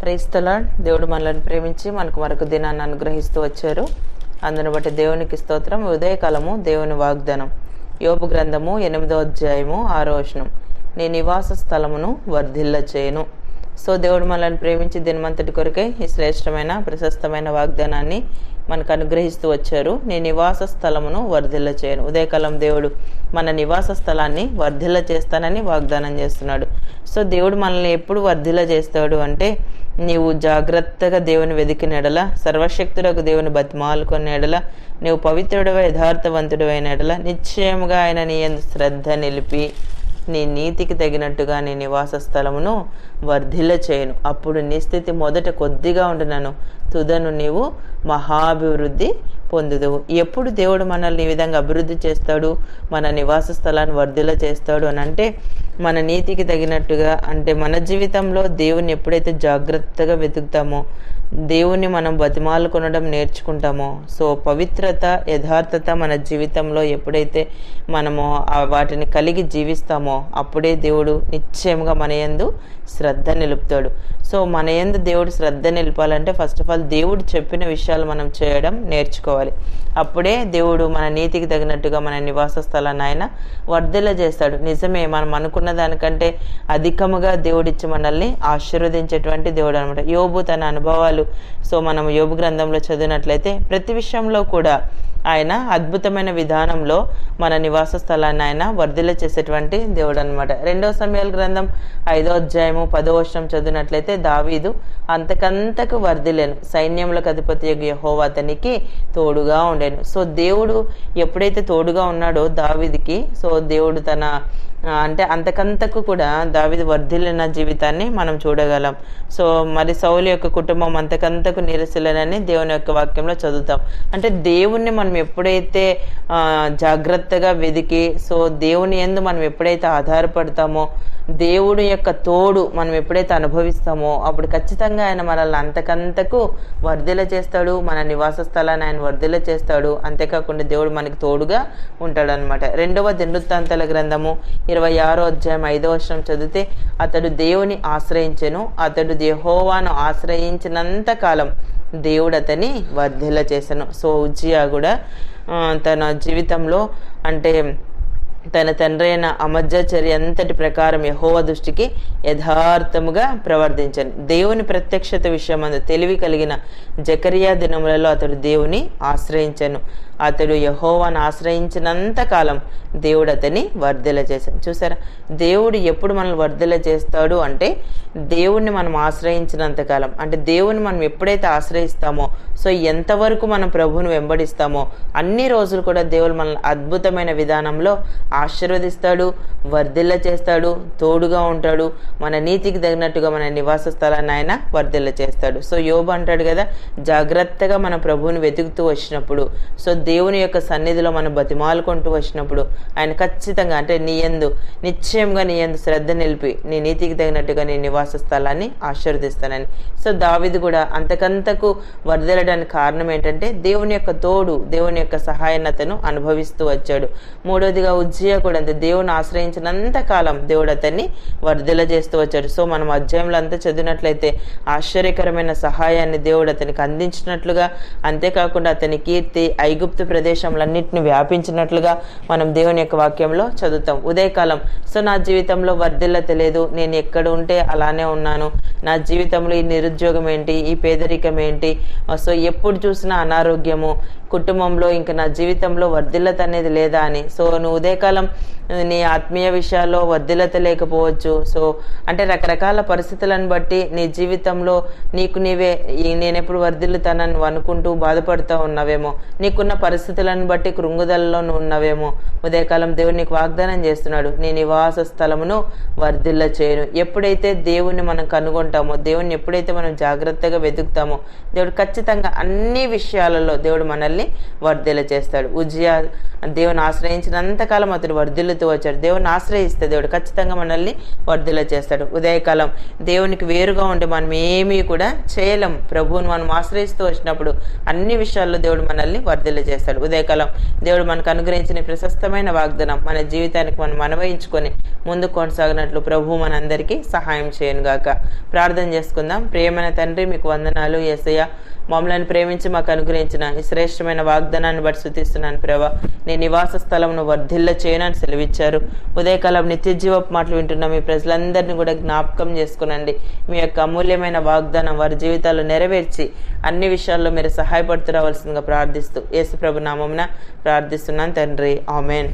క్రైస్తల దేవుడు మనల్ని ప్రేమించి మనకు మరొక దినాన్ని అనుగ్రహిస్తూ వచ్చారు. అందును బట్టి దేవునికి స్తోత్రం. ఉదయకాలము దేవుని వాగ్దానం. యోపు గ్రంథము ఎనిమిదో అధ్యాయము ఆరో వచనం. నీ నివాస స్థలమును వర్ధిల్ల చేయను సో దేవుడు మనల్ని ప్రేమించి దినమంతటి కొరకే ఈ శ్రేష్టమైన ప్రశస్తమైన వాగ్దానాన్ని మనకు అనుగ్రహిస్తూ వచ్చారు. నీ నివాస స్థలమును వర్ధిల్ల చేయను ఉదయకాలం దేవుడు మన నివాస స్థలాన్ని వర్ధిల్ల చేస్తానని వాగ్దానం చేస్తున్నాడు. సో దేవుడు మనల్ని ఎప్పుడు వర్ధిల్ల చేస్తాడు అంటే నీవు జాగ్రత్తగా దేవుని వెతికిన ఎడల దేవుని బతిమాలుకొని ఎడల నీవు పవిత్రుడవ అయిన ఎడల నిశ్చయముగా ఆయన నీ శ్రద్ధ నిలిపి నీ నీతికి తగినట్టుగా నీ నివాస స్థలమును వర్ధిల్ల చేయను అప్పుడు నీ స్థితి మొదట కొద్దిగా ఉండినను. తుదను నీవు మహాభివృద్ధి పొందుదువు. ఎప్పుడు దేవుడు మనల్ని ఈ విధంగా అభివృద్ధి చేస్తాడు? మన నివాస స్థలాన్ని వర్ధిల్ల చేస్తాడు అని అంటే మన నీతికి తగినట్టుగా అంటే మన జీవితంలో దేవుని ఎప్పుడైతే జాగ్రత్తగా వెతుకుతామో దేవుని మనం బతిమాలు కొనడం నేర్చుకుంటామో. సో పవిత్రత యథార్థత మన జీవితంలో ఎప్పుడైతే మనము వాటిని కలిగి జీవిస్తామో అప్పుడే దేవుడు నిశ్చయంగా మన యందు శ్రద్ధ నిలుపుతాడు. సో మన యందు దేవుడు శ్రద్ధ నిలపాలంటే ఫస్ట్ ఆఫ్ ఆల్ దేవుడు చెప్పిన విషయాలు మనం చేయడం నేర్చుకోవాలి. అప్పుడే దేవుడు మన నీతికి తగినట్టుగా మన నివాస స్థలాన్ని ఆయన వర్ధల చేస్తాడు. నిజమే మనం అనుకున్న దానికంటే అధికముగా దేవుడిచ్చి మనల్ని ఆశీర్వదించేటువంటి దేవుడు అనమాట యోబు తన అనుభవాలు సో మనం యోబు గ్రంథంలో చదివినట్లయితే ప్రతి విషయంలో కూడా ఆయన అద్భుతమైన విధానంలో మన నివాస స్థలాన్ని ఆయన వర్ధిల్ల చేసేటువంటి దేవుడు అనమాట రెండవ సమయాల గ్రంథం ఐదో అధ్యాయము పదో వర్షం చదివినట్లయితే దావీదు అంతకంతకు వర్ధిలేను సైన్యములకు అధిపతి యహో అతనికి తోడుగా ఉండేను. సో దేవుడు ఎప్పుడైతే తోడుగా ఉన్నాడో దావీదికి సో దేవుడు తన అంటే అంతకంతకు కూడా దావిది వర్ధిల్లిన జీవితాన్ని మనం చూడగలం. సో మరి సౌలు యొక్క కుటుంబం అంతకంతకు నిరసలేనని దేవుని యొక్క వాక్యంలో చదువుతాం. అంటే దేవుణ్ణి మనం ఎప్పుడైతే జాగ్రత్తగా వెదికి సో దేవుని ఎందు మనం ఎప్పుడైతే ఆధారపడతామో దేవుడు యొక్క తోడు మనం ఎప్పుడైతే అనుభవిస్తామో అప్పుడు ఖచ్చితంగా ఆయన మనల్ని అంతకంతకు వర్ధిల చేస్తాడు మన నివాస స్థలాన్ని ఆయన వర్ధిల చేస్తాడు. అంతేకాకుండా దేవుడు మనకి తోడుగా ఉంటాడు అనమాట రెండవ దినృత్తాంతాల గ్రంథము ఇరవై ఆరో అధ్యాయం ఐదవ వర్షం చదివితే అతడు దేవుని ఆశ్రయించెను అతడు దేహోవాను ఆశ్రయించినంత కాలం దేవుడు అతని వర్ధిల్ల చేశాను సో ఉజ్జియా కూడా తన జీవితంలో అంటే తన తండ్రి అయిన అమజ్జచర్య అంతటి ప్రకారం యహోవ దృష్టికి యథార్థముగా ప్రవర్తించను. దేవుని ప్రత్యక్షత విషయమందు తెలివి కలిగిన జకరియా దినములలో అతడు దేవుని ఆశ్రయించను. అతడు యహోవాను ఆశ్రయించినంత కాలం దేవుడు అతని వర్ధల చేశాడు. చూసారా? దేవుడు ఎప్పుడు మనల్ని వర్ధల చేస్తాడు అంటే దేవుణ్ణి మనం ఆశ్రయించినంత కాలం. అంటే దేవుని మనం ఎప్పుడైతే ఆశ్రయిస్తామో సో ఎంతవరకు మనం ప్రభువును వెంబడిస్తామో అన్ని రోజులు కూడా దేవుడు మనల్ని అద్భుతమైన విధానంలో ఆశీర్వదిస్తాడు వర్ధిల్ల చేస్తాడు తోడుగా ఉంటాడు మన నీతికి తగినట్టుగా మన నివాస స్థలాన్ని ఆయన వర్ధిల్ల చేస్తాడు. సో యోబు అంటాడు కదా జాగ్రత్తగా మన ప్రభువుని వెతుకుతూ వచ్చినప్పుడు సో దేవుని యొక్క సన్నిధిలో మనం బతిమాలుకుంటూ వచ్చినప్పుడు ఆయన ఖచ్చితంగా అంటే నీ యందు నిశ్చయంగా నీ యందు శ్రద్ధ నిలిపి నీ నీతికి తగినట్టుగా నీ నివాస స్థలాన్ని ఆశీర్వదిస్తానని. సో దావిది కూడా అంతకంతకు వరదలడానికి కారణం ఏంటంటే దేవుని యొక్క తోడు దేవుని యొక్క సహాయనతను అనుభవిస్తూ వచ్చాడు. మూడోదిగా ఉజ్జయ కూడా అంతే దేవుని ఆశ్రయించినంత కాలం దేవుడు అతన్ని వర్ధల చేస్తూ వచ్చాడు. సో మనం అధ్యాయంలో అంతా చదివినట్లయితే ఆశ్చర్యకరమైన సహాయాన్ని దేవుడు అతనికి అందించినట్లుగా అంతేకాకుండా అతని కీర్తి ఐగుప్తు ప్రదేశంలన్నింటిని వ్యాపించినట్లుగా మనం దేవుని యొక్క వాక్యంలో చదువుతాం. ఉదయకాలం సో నా జీవితంలో వర్ధిల్ల తెలియదు నేను ఎక్కడ ఉంటే అలానే ఉన్నాను. నా జీవితంలో ఈ నిరుద్యోగం ఏంటి ఈ పేదరికం ఏంటి? సో ఎప్పుడు చూసినా అనారోగ్యము. కుటుంబంలో ఇంకా నా జీవితంలో వర్ధిల్లత అనేది లేదా అని. సో నువ్వు ఉదయకాలం నీ ఆత్మీయ విషయాల్లో వర్ధిల్లత లేకపోవచ్చు. సో అంటే రకరకాల పరిస్థితులను బట్టి నీ జీవితంలో నీకు నీవే నేను ఎప్పుడు వర్ధిల్లుతానని అనుకుంటూ బాధపడుతూ ఉన్నావేమో. నీకున్న పరిస్థితులను బట్టి కృంగుదలలో ఉన్నవేమో ఉదయకాలం దేవుడు నీకు వాగ్దానం చేస్తున్నాడు. నీ నివాస స్థలమును వర్ధిల్ల చేయను ఎప్పుడైతే దేవుణ్ణి మనం కనుగొంటామో దేవుణ్ణి ఎప్పుడైతే మనం జాగ్రత్తగా వెతుకుతామో దేవుడు ఖచ్చితంగా అన్ని విషయాలలో దేవుడు మనల్ని వర్ధిల్ల చేస్తాడు ఉజ్జయ దేవుని ఆశ్రయించినంతకాలం అతడు వర్ధిల్లుతూ వచ్చాడు. దేవుని ఆశ్రయిస్తే దేవుడు ఖచ్చితంగా మనల్ని వర్ధిల్ల చేస్తాడు ఉదయకాలం దేవునికి వేరుగా ఉంటే మనం ఏమీ కూడా చేయలేం. ప్రభువుని మనం ఆశ్రయిస్తూ వచ్చినప్పుడు అన్ని విషయాల్లో దేవుడు మనల్ని వర్ధిల్ల చేస్తాడు చేస్తాడు. ఉదయకాలం దేవుడు మనకు అనుగ్రహించిన ప్రశస్తమైన వాగ్దానం మన జీవితానికి మనం అనువయించుకొని ముందు కొనసాగినట్లు ప్రభు మనందరికీ సహాయం చేయను గాక. ప్రార్థన చేసుకుందాం. ప్రియమైన తండ్రి మీకు వందనాలు. ఏసయ్య మమ్మల్ని ప్రేమించి మాకు అనుగ్రహించిన ఈ శ్రేష్టమైన వాగ్దానాన్ని బట్టి శుతిస్తున్నాను ప్రభా. నీ నివాస స్థలంను వర్ధిల్ల చేయనని సెలవిచ్చారు. ఉదయకాలం నిత్య జీవపు మాటలు వింటున్న. మీ ప్రజలందరినీ కూడా జ్ఞాపకం చేసుకునండి. మీ యొక్క అమూల్యమైన వాగ్దానం వారి జీవితాల్లో నెరవేర్చి అన్ని విషయాల్లో మీరు సహాయపడుతూ రావాల్సిందిగా ప్రార్థిస్తూ యేసు ప్రభు నామమున ప్రార్థిస్తున్నాను తండ్రి. ఆమెన్.